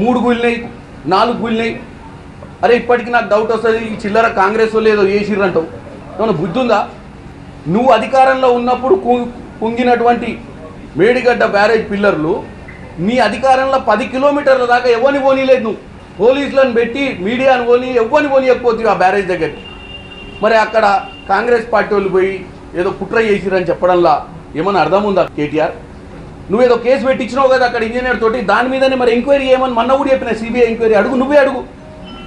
మూడు గుళ్ళినాయి నాలుగు గుళ్ళినాయి అరే ఇప్పటికి నాకు డౌట్ వస్తుంది ఈ చిల్లర కాంగ్రెస్ వాళ్ళు ఏదో చేసిర్రంటావు. ఏమన్నా బుద్ధి ఉందా? నువ్వు అధికారంలో ఉన్నప్పుడు కుంగినటువంటి మేడిగడ్డ బ్యారేజ్ పిల్లర్లు నీ అధికారంలో పది కిలోమీటర్ల దాకా ఎవరిని పోనీలేదు నువ్వు. పోలీసులను పెట్టి మీడియాను పోని ఎవరిని పోనీయకపోతే ఆ బ్యారేజ్ దగ్గరికి. మరి అక్కడ కాంగ్రెస్ పార్టీ వాళ్ళు పోయి ఏదో కుట్ర చేసిరని చెప్పడంలా ఏమన్నా అర్థం ఉందా కేటీఆర్? నువ్వేదో కేసు పెట్టించినావు కదా అక్కడ ఇంజనీర్ తోటి దాని మీదనే మరి ఎంక్వైరీ ఏమని మొన్న కూడా చెప్పిన సిబిఐ ఎంక్వైరీ అడుగు నువ్వే అడుగు.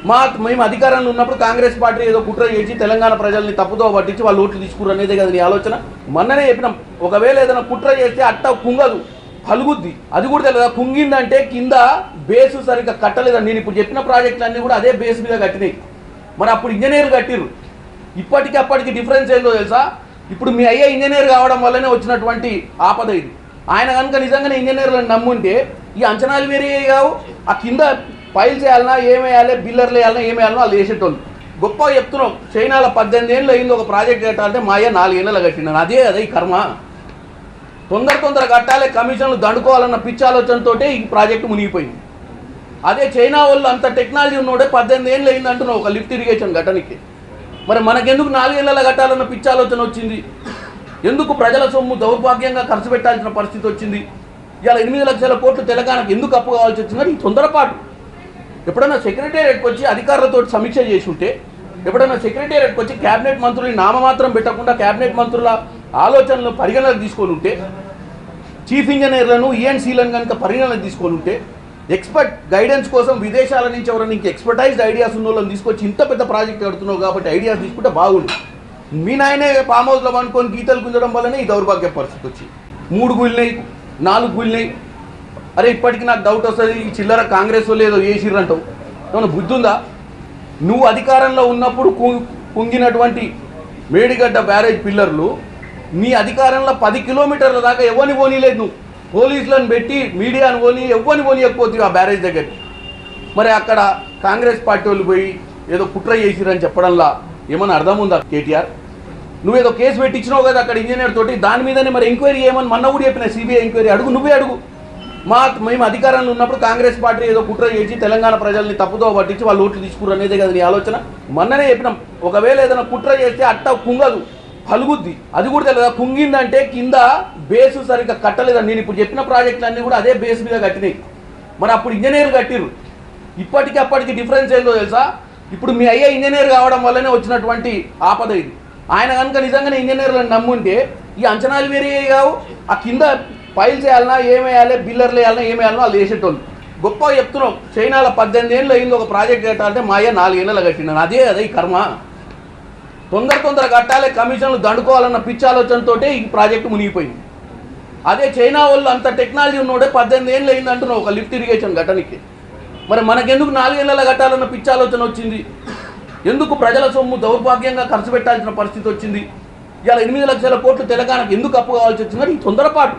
మా మేము అధికారంలో ఉన్నప్పుడు కాంగ్రెస్ పార్టీ ఏదో కుట్ర చేసి తెలంగాణ ప్రజల్ని తప్పుదో పట్టించి వాళ్ళు ఓట్లు తీసుకురు అనేది కదా నీ ఆలోచన? మొన్ననే చెప్పినాం ఒకవేళ ఏదైనా కుట్ర చేస్తే అట్ట కుంగదు పలుగుద్ది అది కూడా తెలియదా? కుంగిందంటే కింద బేసు సరిగ్గా కట్టలేదని. నేను ఇప్పుడు చెప్పిన ప్రాజెక్టులు అన్నీ కూడా అదే బేస్ మీద కట్టినాయి. మరి అప్పుడు ఇంజనీర్లు కట్టిర్రు. ఇప్పటికి అప్పటికి డిఫరెన్స్ ఏందో తెలుసా? ఇప్పుడు మీ అయ్యే ఇంజనీర్ కావడం వల్లనే వచ్చినటువంటి ఆపద ఇది. ఆయన కనుక నిజంగానే ఇంజనీర్లను నమ్ముంటే ఈ అంచనాలు వేరే కావు. ఆ కింద ఫైల్స్ చేయాలన్నా ఏమేయాలి బిల్లర్లు వేయాలన్నా ఏమేయాలన్నా వాళ్ళు వేసేటోళ్ళు గొప్ప చెప్తున్నాం చైనాలో పద్దెనిమిది ఏళ్ళు అయింది ఒక ప్రాజెక్ట్ కట్టాలంటే మా అయ్య నాలుగేళ్ళలో కట్టినాను అదే అదే ఈ కర్మ. తొందర తొందర కట్టాలి కమిషన్లు దండుకోవాలన్న పిచ్చి ఆలోచనతో ఈ ప్రాజెక్ట్ మునిగిపోయింది. అదే చైనా వాళ్ళు అంత టెక్నాలజీ ఉన్నోడే పద్దెనిమిది ఏళ్ళు అయింది అంటున్నావు ఒక లిఫ్ట్ ఇరిగేషన్ ఘటనకి. మరి మనకెందుకు నాలుగేళ్ళ కట్టాలన్న పిచ్చి ఆలోచన వచ్చింది? ఎందుకు ప్రజల సొమ్ము దౌర్భాగ్యంగా ఖర్చు పెట్టాల్సిన పరిస్థితి వచ్చింది? ఇవాళ ఎనిమిది లక్షల కోట్లు తెలంగాణకు ఎందుకు అప్పు కావాల్సి వచ్చిందని ఈ తొందరపాటు. ఎప్పుడైనా సెక్రటేరియట్కి వచ్చి అధికారులతో సమీక్ష చేసి ఉంటే ఎప్పుడైనా సెక్రటేరియట్కి వచ్చి కేబినెట్ మంత్రుల్ని నామమాత్రం పెట్టకుండా కేబినెట్ మంత్రుల ఆలోచనలు పరిగణనకు తీసుకొని ఉంటే చీఫ్ ఇంజనీర్లను ఈఎన్సీలను కనుక పరిగణనకు తీసుకొని ఉంటే ఎక్స్పర్ట్ గైడెన్స్ కోసం విదేశాల నుంచి ఎవరైనా ఇంక ఎక్స్పర్టైజ్డ్ ఐడియాస్ ఉన్న వాళ్ళని తీసుకొచ్చి ఇంత పెద్ద ప్రాజెక్ట్ కడుతున్నావు కాబట్టి ఐడియాస్ తీసుకుంటే బాగుండు. మీ నాయనే ఫామ్ హౌస్లో పండుకొని గీతలు గుంజడం వల్లనే ఈ దౌర్భాగ్య పరిస్థితి వచ్చి. మూడు గుళ్ళినాయి నాలుగు గుళ్ళినాయి అరే ఇప్పటికి నాకు డౌట్ వస్తుంది ఈ చిల్లర కాంగ్రెస్ వాళ్ళు ఏదో చేసిర్రంటావు ఏమన్నా బుద్ధి ఉందా? నువ్వు అధికారంలో ఉన్నప్పుడు కుంగినటువంటి మేడిగడ్డ బ్యారేజ్ పిల్లర్లు నీ అధికారంలో పది కిలోమీటర్ల దాకా ఎవరిని పోనీలేదు నువ్వు. పోలీసులను పెట్టి మీడియాను పోని ఎవరిని పోనీయకపోతే ఆ బ్యారేజ్ దగ్గర మరి అక్కడ కాంగ్రెస్ పార్టీ వాళ్ళు పోయి ఏదో కుట్ర చేసిరని చెప్పడంలా ఏమన్నా అర్థం ఉందా కేటీఆర్? నువ్వేదో కేసు పెట్టించినావు కదా అక్కడ ఇంజనీర్ తోటి దాని మీదనే మరి ఎంక్వైరీ ఏమని మొన్న కూడా చెప్పిన సిబిఐ ఎంక్వైరీ. అడుగు నువ్వే అడుగు. మా మేము అధికారంలో ఉన్నప్పుడు కాంగ్రెస్ పార్టీ ఏదో కుట్ర చేసి తెలంగాణ ప్రజల్ని తప్పుదో పట్టించి వాళ్ళు ఓట్లు తీసుకురు అనేదే కదా నీ ఆలోచన? మొన్ననే చెప్పినాం ఒకవేళ ఏదైనా కుట్ర చేస్తే అట్ట కుంగదు పలుగుద్ది. అది కూడా తెలియదా? కుంగిందంటే కింద బేసు సరిగ్గా కట్టలేదని. నేను ఇప్పుడు చెప్పిన ప్రాజెక్టులన్నీ కూడా అదే బేస్ మీద కట్టినాయి. మరి అప్పుడు ఇంజనీర్లు కట్టిర్రు. ఇప్పటికి అప్పటికి డిఫరెన్స్ ఏందో తెలుసా? ఇప్పుడు మీ అయ్యే ఇంజనీర్ కావడం వల్లనే వచ్చినటువంటి ఆపద ఇది. ఆయన కనుక నిజంగానే ఇంజనీర్లను నమ్ముంటే ఈ అంచనాలు వేరే కావు. ఆ కింద ఫైల్స్ వేయాలన్నా ఏమేయాలి బిల్లర్లు వేయాలన్నా ఏమేయాలన్నా వాళ్ళు వేసేటోళ్ళు గొప్ప చెప్తున్నాం చైనాలో పద్దెనిమిది ఏళ్ళు అయింది ఒక ప్రాజెక్ట్ కట్టాలంటే మా అయ్య నాలుగేళ్ళలో కట్టినాను అదే అదే ఈ కర్మ. తొందర తొందర కట్టాలి కమిషన్లు దండుకోవాలన్న పిచ్చి ఆలోచనతో ఈ ప్రాజెక్టు మునిగిపోయింది. అదే చైనా వాళ్ళు అంత టెక్నాలజీ ఉన్నోడే పద్దెనిమిది ఏళ్ళు అయింది అంటున్నావు ఒక లిఫ్ట్ ఇరిగేషన్ ఘటనకి. మరి మనకెందుకు నాలుగేళ్ళ కట్టాలన్న పిచ్చి ఆలోచన వచ్చింది? ఎందుకు ప్రజల సొమ్ము దౌర్భాగ్యంగా ఖర్చు పెట్టాల్సిన పరిస్థితి వచ్చింది? ఇవాళ ఎనిమిది లక్షల కోట్లు తెలంగాణకు ఎందుకు అప్పు కావాల్సి వచ్చిందని ఈ తొందరపాటు.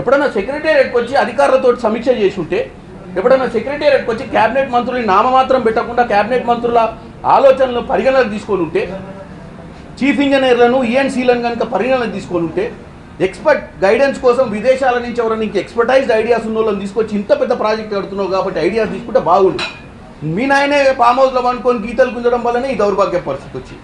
ఎప్పుడైనా సెక్రటేరియట్కి వచ్చి అధికారులతో సమీక్ష చేసి ఉంటే ఎప్పుడైనా సెక్రటేరియట్కి వచ్చి కేబినెట్ మంత్రుల్ని నామమాత్రం పెట్టకుండా కేబినెట్ మంత్రుల ఆలోచనలు పరిగణనకు తీసుకొని ఉంటే చీఫ్ ఇంజనీర్లను ఈఎన్సీలను కనుక పరిగణనకు తీసుకొని ఉంటే ఎక్స్పర్ట్ గైడెన్స్ కోసం విదేశాల నుంచి ఎవరైనా ఇంక ఎక్స్పర్టైజ్డ్ ఐడియాస్ ఉన్న వాళ్ళని తీసుకొచ్చి ఇంత పెద్ద ప్రాజెక్ట్ కడుతున్నావు కాబట్టి ఐడియాస్ తీసుకుంటే బాగుండు. మీ నాయనే ఫామ్ హౌస్లో అనుకొని గీతలు గుంజడం వల్లనే ఈ దౌర్భాగ్య పరిస్థితి వచ్చి